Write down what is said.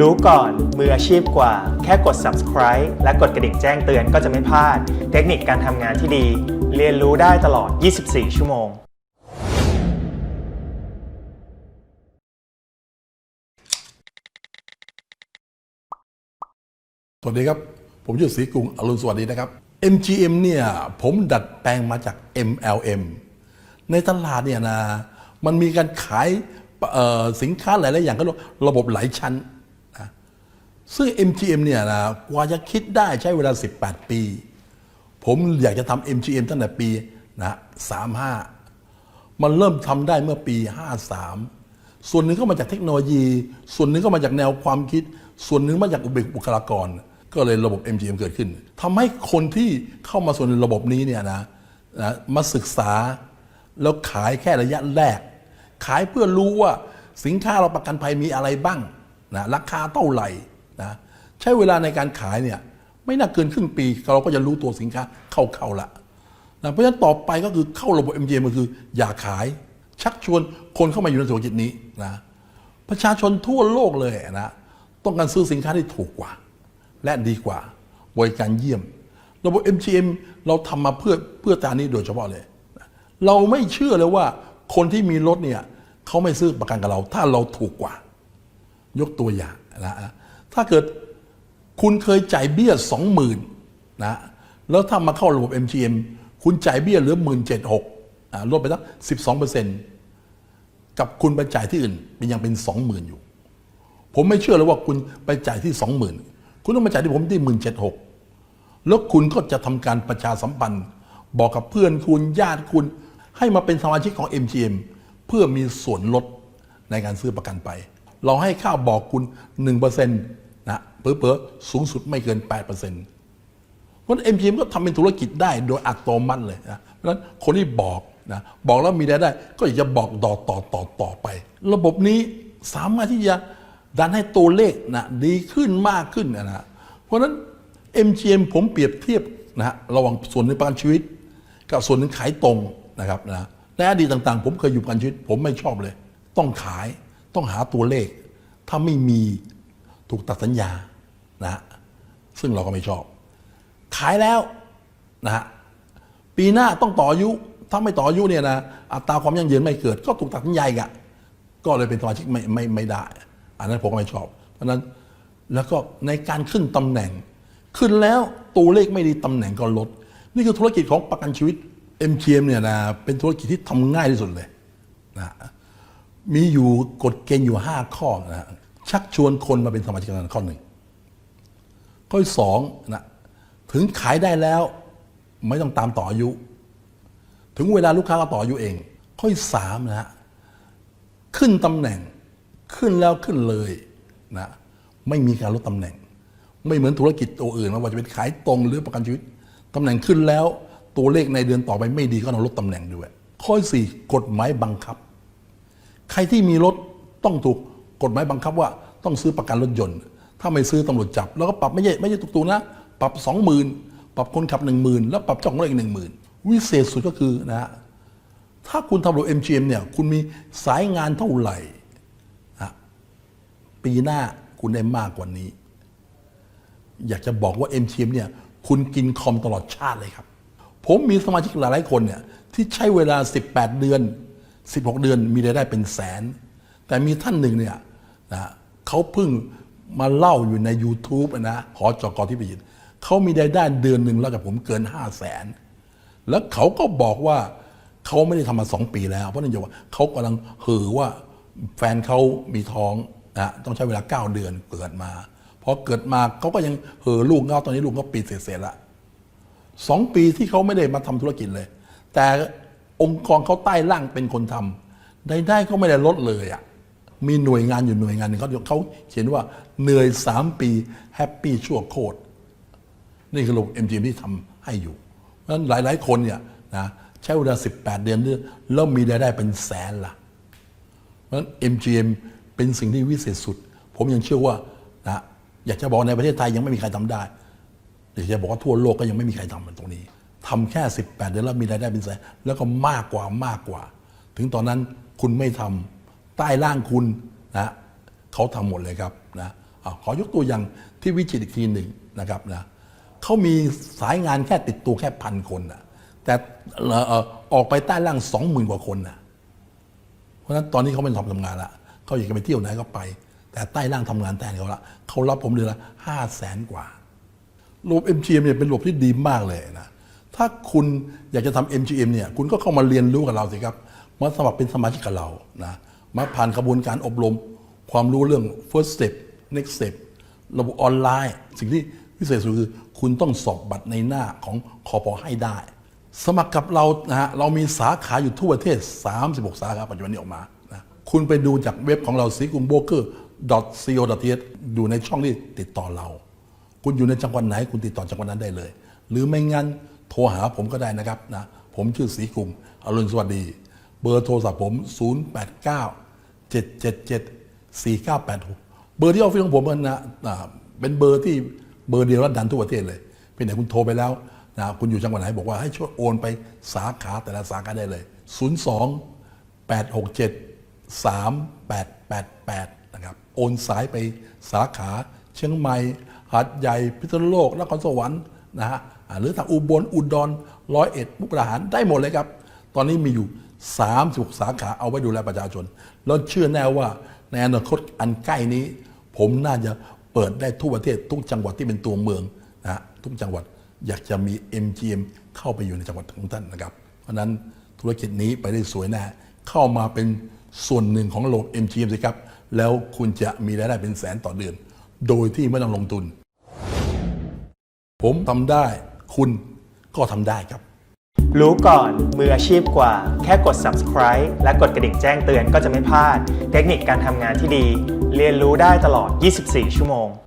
รู้ก่อนมืออาชีพกว่า แค่กด subscribe และกดกระดิ่งแจ้งเตือนก็จะไม่พลาด เทคนิคการทำงานที่ดี เรียนรู้ได้ตลอด 24 ชั่วโมง สวัสดีครับ ผมชื่อศรีกรุงอรุณสวัสดีนะครับ MGM เนี่ย ผมดัดแปลงมาจาก MLM ในตลาดเนี่ยนะ มันมีการขายสินค้าหลาย ๆ อย่างก็ระบบหลายชั้น ซึ่ง MGM เนี่ยนะกว่าจะคิดได้ใช้เวลา 18 ปี ผมอยากจะทำ MGM ตั้งแต่ปีนะ35 มันเริ่มทำได้เมื่อปี 53 ส่วนหนึ่งก็มาจากเทคโนโลยี ส่วนหนึ่งก็มาจากแนวความคิด ส่วนหนึ่งมาจากอุบุคลากร ก็เลยระบบ MGM เกิดขึ้นทำให้คนที่เข้ามาส่วนในระบบนี้เนี่ยนะนะมาศึกษาแล้วขายแค่ระยะแรก ขายเพื่อรู้ว่าสินค้าเราประกันภัยมีอะไรบ้างนะราคาเท่าไหร่ นะใช้เวลาในการขายเนี่ยไม่น่าเกินครึ่งปี เราก็จะรู้ตัวสินค้าเข้าๆละนะเพราะฉะนั้นต่อไปก็คือเข้าระบบ MGM ก็คืออย่าขาย ชักชวนคนเข้ามาอยู่ในธุรกิจนี้นะประชาชนทั่วโลกเลยนะต้องการซื้อสินค้าที่ถูกกว่า และดีกว่าบริการเยี่ยม ระบบ MGM เราทำมาเพื่อเพื่อตานี้โดยเฉพาะเลยนะเราไม่เชื่อเลยว่าคนที่มีรถเนี่ยเขาไม่ซื้อประกันกับเรา ถ้าเราถูกกว่า ยกตัวอย่างนะ ถ้าเกิดคุณเคยจ่ายเบี้ยสองหมื่นนะแล้วถ้ามาเข้าระบบ MGM คุณจ่ายเบี้ยเหลือหมื่นเจ็ดหกลดไปตั้งสิบสองเปอร์เซ็นต์กับคุณไปจ่ายที่อื่นมันยังเป็นสองหมื่นอยู่ ผมไม่เชื่อเลยว่าคุณไปจ่ายที่สองหมื่นคุณต้องมาจ่ายที่ผมที่หมื่นเจ็ดหกแล้วคุณก็จะทำการประชาสัมพันธ์ บอกกับเพื่อนคุณญาติคุณ ให้มาเป็นสมาชิกของ MGM เพื่อมีส่วนลดในการซื้อประกันไป เราให้ค่าบอกคุณ 1% นะเผลอๆสูงสุดไม่เกิน 8%เพราะฉะนั้น MGM ก็ทำเป็นธุรกิจได้โดยอัตโนมัติเลยนะเพราะฉะนั้นคนที่บอกนะบอกแล้วมีรายได้ ก็อยากจะบอกต่อต่อต่อต่อไป ระบบนี้สามารถที่จะดันให้ตัวเลขนะดีขึ้นมากขึ้นนะเพราะฉะนั้น MGM ผมเปรียบเทียบนะฮะระหว่างส่วนในประกันชีวิต กับส่วนหนึ่งขายตรงนะครับนะในอดีตต่างๆ ผมเคยอยู่ประกันชีวิต ผมไม่ชอบเลย ต้องขายต้องหาตัวเลข ถ้าไม่มี ถูกตัดสัญญานะฮะซึ่งเราก็ไม่ชอบ ขายแล้วนะฮะปีหน้าต้องต่ออายุถ้าไม่ต่ออายุเนี่ยนะอัตราความยั่งยืนไม่เกิด ก็ถูกตัดสัญญาอีกอะก็เลยเป็นสมาชิกไม่ไม่ไม่ได้ อันนั้นผมก็ไม่ชอบ เพราะนั้นแล้วก็ในการขึ้นตำแหน่ง ขึ้นแล้วตัวเลขไม่ดีตำแหน่งก็ลด นี่คือธุรกิจของประกันชีวิต MGM เนี่ยนะเป็นธุรกิจที่ทำง่ายที่สุดเลยนะมีอยู่กฎเกณฑ์อยู่ 5 ข้อนะ ชักชวนคนมาเป็นสมาชิกนั้นข้อหนึ่งข้อสองนะถึงขายได้แล้ว ไม่ต้องตามต่ออายุ ถึงเวลาลูกค้าก็ต่ออายุเอง ข้อสามนะฮะขึ้นตำแหน่งขึ้นแล้วขึ้นเลยนะไม่มีการลดตำแหน่ง ไม่เหมือนธุรกิจตัวอื่นไม่ว่าจะเป็นขายตรงหรือประกันชีวิตตำแหน่งขึ้นแล้ว ตัวเลขในเดือนต่อไปไม่ดีก็ต้องลดตำแหน่งด้วย ข้อสี่กฎหมายบังคับ ใครที่มีรถต้องถูก กฎหมายบังคับว่าต้องซื้อประกันรถยนต์ ถ้าไม่ซื้อตำรวจจับ แล้วก็ปรับไม่ใช่ไม่ใช่ถูกๆนะ ปรับสองหมื่นปรับคนขับหนึ่งหมื่นแล้วปรับเจ้าของรถอีกหนึ่งหมื่นวิเศษสุดก็คือนะฮะถ้าคุณทำรถ MGM เนี่ยคุณมีสายงานเท่าไหร่ปีหน้าคุณได้มากกว่านี้ อยากจะบอกว่า MGM เนี่ยคุณกินคอมตลอดชาติเลยครับ ผมมีสมาชิกหลายๆคนเนี่ยที่ใช้เวลา 18 เดือน 16 เดือนมีรายได้เป็นแสน แต่มีท่านหนึ่งเนี่ย นะเขาเพิ่งมาเล่าอยู่ใน YouTube นะหอจกที่ไปยินเขามีรายได้เดือนหนึ่งแล้วกับผมเกิน5 0 0แสนแล้วเขาก็บอกว่าเขาไม่ได้ทำมาสองปีแล้วเพราะนั่นจะว่าเขากำลังห่อว่าแฟนเขามีท้องนะต้องใช้เวลา 9 เดือนเกิดมาพอเกิดมาเขาก็ยังเห่อลูกเขาตอนนี้ลูกก็ปีเศษๆละสองปีที่เขาไม่ได้มาทำธุรกิจเลย แต่องค์กรเขาใต้ล่างเป็นคนทำได้ได้ก็ไม่ได้ลดเลยอะ่ะ มีหน่วยงานอยู่หน่วยงานหนึ่งเขาเขาเขียนว่าเหนื่อยสามปีแฮปปี้ชั่วโคตรนี่คือระบบ MGM ที่ทำให้อยู่เพราะฉะนั้นหลาย ๆ คนเนี่ยนะใช้เวลา 18 เดือนนี่แล้วมีรายได้เป็นแสนละเพราะฉะนั้น MGM เป็นสิ่งที่วิเศษสุด ผมยังเชื่อว่านะอยากจะบอกในประเทศไทยยังไม่มีใครทำได้อยากจะบอกว่าทั่วโลกก็ยังไม่มีใครทำมันตรงนี้ทำแค่ 18 เดือนแล้วมีรายได้เป็นแสนแล้วก็มากกว่ามากกว่า ถึงตอนนั้นคุณไม่ทำ ใต้ล่างคุณนะเขาทำหมดเลยครับนะอขอยกตัวอย่างที่วิจิตรอีกทีหนึ่งนะครับนะเขามีสายงานแค่ติดตัวแค่พันคนนะแต่ออกไปใต้ล่างสองหมื่นกว่าคนนะเพราะฉะนั้นตอนนี้เขาไม่ทำทำงานละเขาอยากจะไปเที่ยวไหนก็ไป แต่ใต้ล่างทำงานแทนเขาละเขารับผมเดือนละห้าแสนกว่าระบบ MGM เนี่ยเป็นระบบที่ดีมากเลยนะถ้าคุณอยากจะทำ MGM เนี่ยคุณก็เข้ามาเรียนรู้กับเราสิครับมาสมัครเป็นสมาชิกกับเรานะ มาผ่านกระบวนการอบรม ความรู้เรื่อง first step next step ระบบออนไลน์ สิ่งที่พิเศษสุดคือ คุณต้องสอบบัตรในหน้าของคอพอให้ได้ สมัครกับเรานะฮะเรามีสาขาอยู่ทั่วประเทศ 36 สาขาปัจจุบันนี้ออกมานะคุณไปดูจากเว็บของเราสีกุมโบเกอร์ co th ดูในช่องที่ติดต่อเรา คุณอยู่ในจังหวัดไหน คุณติดต่อจังหวัดนั้นได้เลย หรือไม่งั้นโทรหาผมก็ได้นะครับนะผมชื่อศรีกุมอรุณสวัสดี เบอร์โทรศัพท์ผม 089 777 4986 เบอร์ที่ออฟฟิศของผมนะเป็นเบอร์ที่เบอร์เดียวรัดดันทั่วประเทศเลยเป็นไหนคุณโทรไปแล้วนะคุณอยู่จังหวัดไหนบอกว่าให้ช่วยโอนไปสาขาแต่ละสาขาได้เลย 02 867 3888 นะครับ โอนสายไปสาขาเชียงใหม่หาดใหญ่พิษณุโลกนครสวรรค์นะฮะหรือทางอุบลอุดรร้อยเอ็ดมุกดาหารได้หมดเลยครับ ตอนนี้มีอยู่ 36 สาขาเอาไว้ดูแลประชาชน แล้วเชื่อแน่ว่าในอนาคตอันใกล้นี้ ผมน่าจะเปิดได้ทั่วประเทศทุกจังหวัดที่เป็นตัวเมืองนะฮะทุกจังหวัดอยากจะมี MGM เข้าไปอยู่ในจังหวัดของท่านนะครับ เพราะนั้นธุรกิจนี้ไปได้สวยแน่เข้ามาเป็นส่วนหนึ่งของระบบ MGM สิครับ แล้วคุณจะมีรายได้เป็นแสนต่อเดือน โดยที่ไม่ต้องลงทุน ผมทำได้คุณก็ทำได้ครับ รู้ก่อนมืออาชีพกว่า แค่กด subscribe และกดกระดิ่งแจ้งเตือนก็จะไม่พลาด เทคนิคการทำงานที่ดี เรียนรู้ได้ตลอด 24 ชั่วโมง